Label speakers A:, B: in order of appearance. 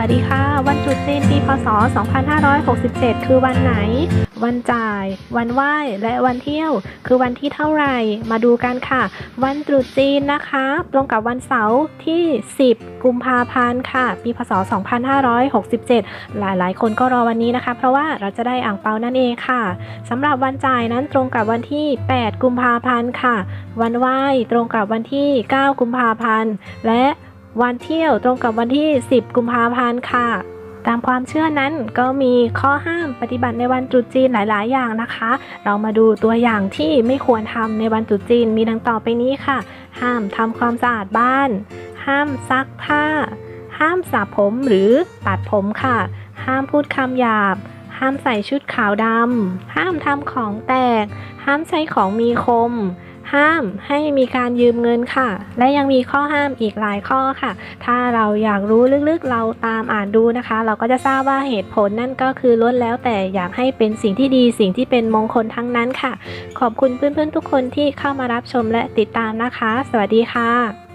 A: วัสดีค่ะ วันตรุษจีนปีพศ 2567 คือวันไหน วันจ่าย วันไหว้ และวันเที่ยว คือวันที่เท่าไหร่ มาดูกันค่ะ วันตรุษจีนนะคะ ตรงกับวันเสาร์ที่ 10 กุมภาพันธ์ค่ะ ปีพศ 2567 หลายๆ คนก็รอวันนี้นะคะ เพราะว่าเราจะได้อ่างเปานั่นเองค่ะสำหรับวันจ่ายนั้นตรงกับวันที่ 8 กุมภาพันธ์ค่ะ วันไหว้ตรงกับวันที่ 9 กุมภาพันธ์ และ วันเที่ยวตรงกับวันที่ 10 กุมภาพันธ์ค่ะ ตามความเชื่อนั้นก็มีข้อห้ามปฏิบัติในวันตรุษจีนหลาย ๆ อย่างนะคะ เรามาดูตัวอย่างที่ไม่ควรทำในวันตรุษจีนมีดังต่อไปนี้ค่ะ ห้ามทำความสะอาดบ้าน ห้ามซักผ้า ห้ามสระผมหรือตัดผมค่ะ ห้ามพูดคำหยาบ ห้ามใส่ชุดขาวดำห้ามทำของแตก ห้ามใช้ของมีคม ห้ามให้มีการยืมเงินค่ะ และยังมีข้อห้ามอีกหลายข้อค่ะ ถ้าเราอยากรู้ลึกๆเราตามอ่านดูนะคะ เราก็จะทราบว่าเหตุผลนั่นก็คือล้วนแล้วแต่อยากให้เป็นสิ่งที่ดีสิ่งที่เป็นมงคลทั้งนั้นค่ะ ขอบคุณเพื่อนๆทุกคนที่เข้ามารับชมและติดตามนะคะ สวัสดีค่ะ